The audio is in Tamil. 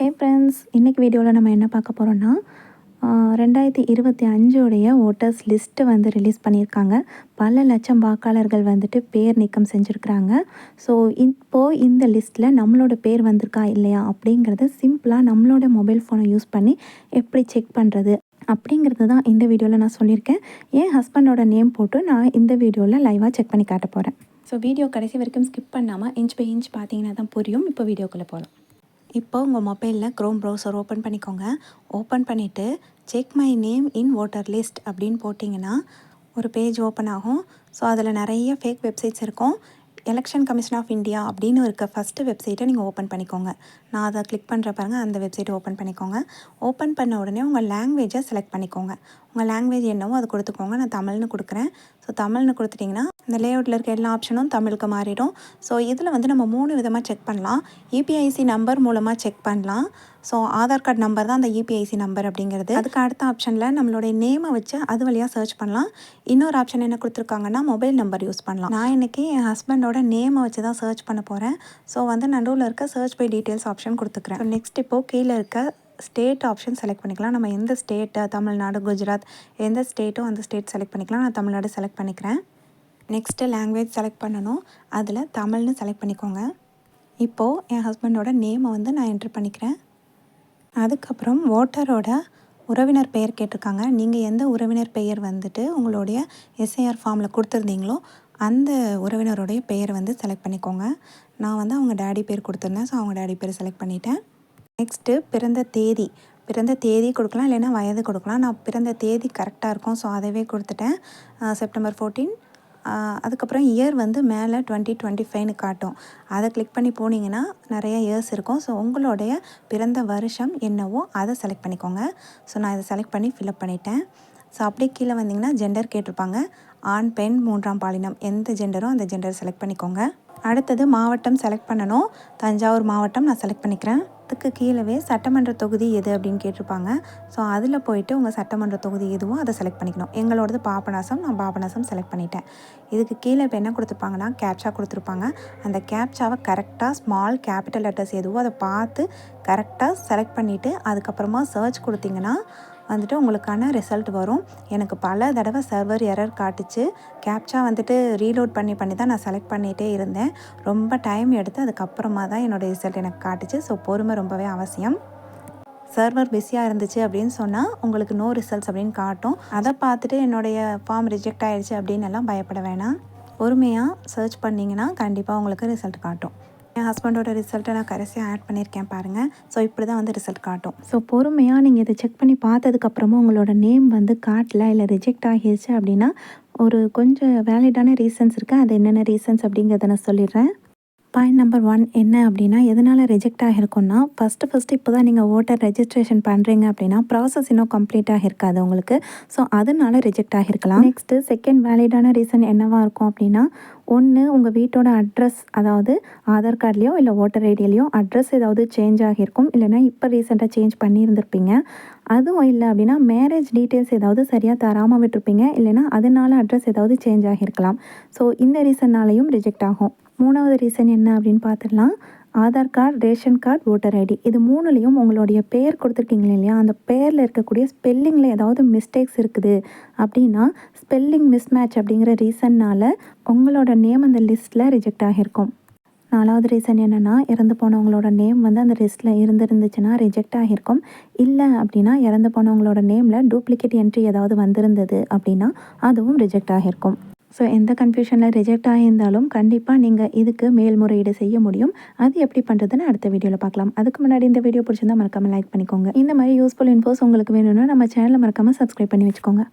ஹே ஃப்ரெண்ட்ஸ் இன்றைக்கி வீடியோவில் நம்ம என்ன பார்க்க போகிறோன்னா ரெண்டாயிரத்தி இருபத்தி அஞ்சோடைய ஓட்டர்ஸ் லிஸ்ட்டு வந்து ரிலீஸ் பண்ணியிருக்காங்க. பல லட்சம் வாக்காளர்கள் வந்துட்டு பேர் நீக்கம் செஞ்சுருக்குறாங்க. ஸோ இப்போது இந்த லிஸ்ட்டில் நம்மளோட பேர் வந்திருக்கா இல்லையா அப்படிங்கிறத சிம்பிளாக நம்மளோட மொபைல் ஃபோனை யூஸ் பண்ணி எப்படி செக் பண்ணுறது அப்படிங்கிறது தான் இந்த வீடியோவில் நான் சொல்லியிருக்கேன். என் ஹஸ்பண்டோட நேம் போட்டு நான் இந்த வீடியோவில் லைவாக செக் பண்ணி காட்ட போகிறேன் ஸோ வீடியோ கடைசி வரைக்கும் ஸ்கிப் பண்ணாமல் இன்ச் பை இன்ச் பார்த்தீங்கன்னா தான் புரியும். இப்போ வீடியோக்குள்ளே போகலாம் இப்போ உங்கள் மொபைலில் க்ரோம் ப்ரௌசர் ஓப்பன் பண்ணிக்கோங்க. ஓப்பன் பண்ணிவிட்டு check my name in voter list அப்படின்னு போட்டிங்கன்னா ஒரு பேஜ் ஓப்பன் ஆகும். ஸோ அதில் நிறைய ஃபேக் வெப்சைட்ஸ் இருக்கும். எலெக்ஷன் கமிஷன் ஆஃப் இந்தியா அப்படின்னு இருக்க ஃபஸ்ட்டு வெப்சைட்டை நீங்கள் ஓப்பன் பண்ணிக்கோங்க. நான் அதை கிளிக் பண்ணுற பாருங்கள் அந்த வெப்சைட்டை ஓப்பன் பண்ணிக்கோங்க. ஓப்பன் பண்ண உடனே உங்கள் லாங்குவேஜை செலக்ட் பண்ணிக்கோங்க. உங்கள் லாங்குவேஜ் என்னவோ அது கொடுத்துக்கோங்க. நான் தமிழ்னு கொடுக்குறேன். ஸோ தமிழ்னு கொடுத்துட்டிங்கன்னா இந்த லேஅவுட்டில் இருக்க எல்லா ஆப்ஷனும் தமிழுக்கு மாறிடும். ஸோ இதில் வந்து நம்ம மூணு விதமாக செக் பண்ணலாம். இபிஐசி நம்பர் மூலமாக செக் பண்ணலாம். ஸோ ஆதார் கார்டு நம்பர் தான் அந்த இபிஐசி நம்பர் அப்படிங்கிறது. அதுக்கு அடுத்த ஆப்ஷனில் நம்மளுடைய நேமை வச்சு அது வழியாக சர்ச் பண்ணலாம். இன்னொரு ஆப்ஷன் என்ன கொடுத்துருக்காங்கன்னா மொபைல் நம்பர் யூஸ் பண்ணலாம். நான் இன்றைக்கி என் ஹஸ்பண்டோட நேமை வச்சு தான் சர்ச் பண்ண போகிறேன் ஸோ வந்து நடுவில் இருக்க சர்ச் பை டீட்டெயில்ஸ் ஆப்ஷன் கொடுத்துக்கிறேன். நெக்ஸ்ட் இப்போது கீழே இருக்க ஸ்டேட் ஆப்ஷன் செலக்ட் பண்ணிக்கலாம். நம்ம எந்த ஸ்டேட்டு தமிழ்நாடு குஜராத் எந்த ஸ்டேட்டும் அந்த ஸ்டேட் செலக்ட் பண்ணிக்கலாம். நான் தமிழ்நாடு செலக்ட் பண்ணிக்கிறேன். நெக்ஸ்ட்டு லாங்குவேஜ் செலக்ட் பண்ணணும். அதில் தமிழ்னு செலக்ட் பண்ணிக்கோங்க. இப்போது என் ஹஸ்பண்டோட நேமை வந்து நான் என்ட்ரு பண்ணிக்கிறேன். அதுக்கப்புறம் ஓட்டரோட உறவினர் பெயர் கேட்டிருக்காங்க. நீங்கள் எந்த உறவினர் பெயர் வந்துட்டு உங்களுடைய எஸ்ஐஆர் ஃபார்மில் கொடுத்துருந்தீங்களோ அந்த உறவினருடைய பெயர் வந்து செலக்ட் பண்ணிக்கோங்க. நான் வந்து அவங்க டேடி பேர் கொடுத்துருந்தேன். ஸோ அவங்க டேடி பேர் செலக்ட் பண்ணிட்டேன். நெக்ஸ்ட்டு பிறந்த தேதி. பிறந்த தேதி கொடுக்கலாம் இல்லைன்னா வயது கொடுக்கலாம். நான் பிறந்த தேதி கரெக்டாக இருக்கும். ஸோ அதவே கொடுத்துட்டேன். செப்டம்பர் ஃபோர்டீன் அதுக்கப்புறம் இயர் வந்து மேலே டுவெண்ட்டி டுவெண்ட்டி ஃபைவ்னு காட்டும். அதை கிளிக் பண்ணி போனீங்கன்னா நிறைய இயர்ஸ் இருக்கும். ஸோ உங்களுடைய பிறந்த வருஷம் என்னவோ அதை செலக்ட் பண்ணிக்கோங்க. ஸோ நான் இதை செலக்ட் பண்ணி ஃபில்அப் பண்ணிட்டேன். ஸோ அப்படியே கீழே வந்தீங்கன்னா ஜெண்டர் கேட்டிருப்பாங்க. ஆண் பெண் மூன்றாம் பாலினம். எந்த ஜெண்டரோ அந்த ஜெண்டர் செலக்ட் பண்ணிக்கோங்க. அடுத்தது மாவட்டம் செலக்ட் பண்ணணும். தஞ்சாவூர் மாவட்டம் நான் செலக்ட் பண்ணிக்கிறேன். அதுக்கு கீழவே சட்டமன்ற தொகுதி எது அப்படின்னு கேட்டிருப்பாங்க. ஸோ அதில் போயிட்டு உங்கள் சட்டமன்ற தொகுதி எதுவோ அதை செலக்ட் பண்ணிக்கணும். எங்களோடது பாபநாசம் நான் பாபநாசம் செலக்ட் பண்ணிட்டேன். இதுக்கு கீழே இப்போ என்ன கொடுத்துருப்பாங்கன்னா கேப்ச்சா கொடுத்துருப்பாங்க. அந்த கேப்ச்சாவை கரெக்டாக ஸ்மால் கேபிட்டல் லெட்டர்ஸ் எதுவோ அதை பார்த்து கரெக்டாக செலக்ட் பண்ணிவிட்டு அதுக்கப்புறமா சர்ச் கொடுத்தீங்கன்னா வந்துட்டு உங்களுக்கான ரிசல்ட் வரும். எனக்கு பல தடவை சர்வர் எரர் காட்டுச்சு. கேப்சா வந்துட்டு ரீலோட் பண்ணி பண்ணி தான் நான் செலக்ட் பண்ணிகிட்டே இருந்தேன். ரொம்ப டைம் எடுத்து அதுக்கப்புறமா தான் என்னோடய ரிசல்ட் எனக்கு காட்டுச்சு. ஸோ பொறுமை ரொம்பவே அவசியம். சர்வர் பிஸியாக இருந்துச்சு அப்படின்னு சொன்னால் உங்களுக்கு நோ ரிசல்ட்ஸ் அப்படின்னு காட்டும். அதை பார்த்துட்டு என்னுடைய ஃபார்ம் ரிஜெக்ட் ஆகிடுச்சு அப்படின்னு எல்லாம் பயப்பட வேணாம். பொறுமையாக சர்ச் பண்ணிங்கன்னா கண்டிப்பாக உங்களுக்கு ரிசல்ட் காட்டும். என் ஹஸ்பண்டோட ரிசல்ட்டை நான் கடைசியாக ஆட் பண்ணியிருக்கேன் பாருங்கள் ஸோ இப்படி தான் வந்து ரிசல்ட் காட்டும். ஸோ பொறுமையாக நீங்கள் இதை செக் பண்ணி பார்த்ததுக்கப்புறமா உங்களோட நேம் வந்து காட்டல இல்லை ரிஜெக்ட் ஆகிடுச்சு அப்படின்னா ஒரு கொஞ்சம் வேலிடான ரீசன்ஸ் இருக்குது அது என்னென்ன ரீசன்ஸ் அப்படிங்கிறத நான் சொல்லிடுறேன். பாயிண்ட் நம்பர் ஒன் என்ன அப்படின்னா எதனால் ரிஜெக்ட் ஆகிருக்குன்னா ஃபஸ்ட்டு ஃபஸ்ட்டு இப்போ தான் நீங்கள் ஓட்டர் ரெஜிஸ்ட்ரேஷன் பண்ணுறீங்க அப்படின்னா ப்ராசஸ் இன்னும் கம்ப்ளீட்டாக இருக்காது உங்களுக்கு. ஸோ அதனால ரிஜெக்ட் ஆகிருக்கலாம். நெக்ஸ்ட்டு செகண்ட் வேலிடான ரீசன் என்னவாக இருக்கும் அப்படின்னா ஒன்று உங்கள் வீட்டோட அட்ரஸ் அதாவது ஆதார் கார்ட்லேயோ இல்லை ஓட்டர் ஐடியிலையோ அட்ரஸ் ஏதாவது சேஞ்ச் ஆகியிருக்கும் இல்லைனா இப்போ ரீசெண்டாக சேஞ்ச் பண்ணியிருந்திருப்பீங்க. அதுவும் இல்லை அப்படின்னா மேரேஜ் டீட்டெயில்ஸ் ஏதாவது சரியாக தராமல் விட்டுருப்பீங்க. இல்லைனா அதனால அட்ரஸ் ஏதாவது சேஞ்ச் ஆகியிருக்கலாம் ஸோ இந்த ரீசன்னாலையும் ரிஜெக்ட் ஆகும். மூணாவது ரீசன் என்ன அப்படின்னு பார்த்துடலாம். Aadhaar card ration card voter ID இது மூணுலேயும் உங்களுடைய பேர் கொடுத்துருக்கீங்க இல்லையா? அந்த பேரில் இருக்கக்கூடிய ஸ்பெல்லிங்கில் ஏதாவது மிஸ்டேக்ஸ் இருக்குது அப்படின்னா ஸ்பெல்லிங் மிஸ்மேட்ச் அப்படிங்கிற ரீசன்னால் உங்களோட நேம் அந்த லிஸ்ட்டில் ரிஜெக்ட் ஆகியிருக்கும். நாலாவது ரீசன் என்னென்னா இறந்து போனவங்களோட நேம் வந்து அந்த லிஸ்ட்டில் இருந்துருந்துச்சுன்னா ரிஜெக்ட் ஆகியிருக்கும். இல்லை அப்படின்னா இறந்து போனவங்களோட நேமில் டூப்ளிகேட் என்ட்ரி ஏதாவது வந்திருந்தது அப்படின்னா அதுவும் ரிஜெக்ட் ஆகியிருக்கும். ஸோ எந்த கன்ஃபியூஷனில் ரிஜெக்ட் ஆகியிருந்தாலும் கண்டிப்பாக நீங்கள் இதுக்கு மேல்முறையீடு செய்ய முடியும். அது எப்படி பண்ணுறதுன்னு அடுத்த வீடியோவில் பார்க்கலாம். அதுக்கு முன்னாடி இந்த வீடியோ பிடிச்சிருந்தா மறக்காமல் லைக் பண்ணிக்கோங்க. இந்த மாதிரி யூஸ்ஃபுல் இன்ஃபோஸ் உங்களுக்கு வேணும்னா நம்ம சேனலை மறக்காமல் சப்ஸ்கிரைப் பண்ணி வச்சுக்கோங்க.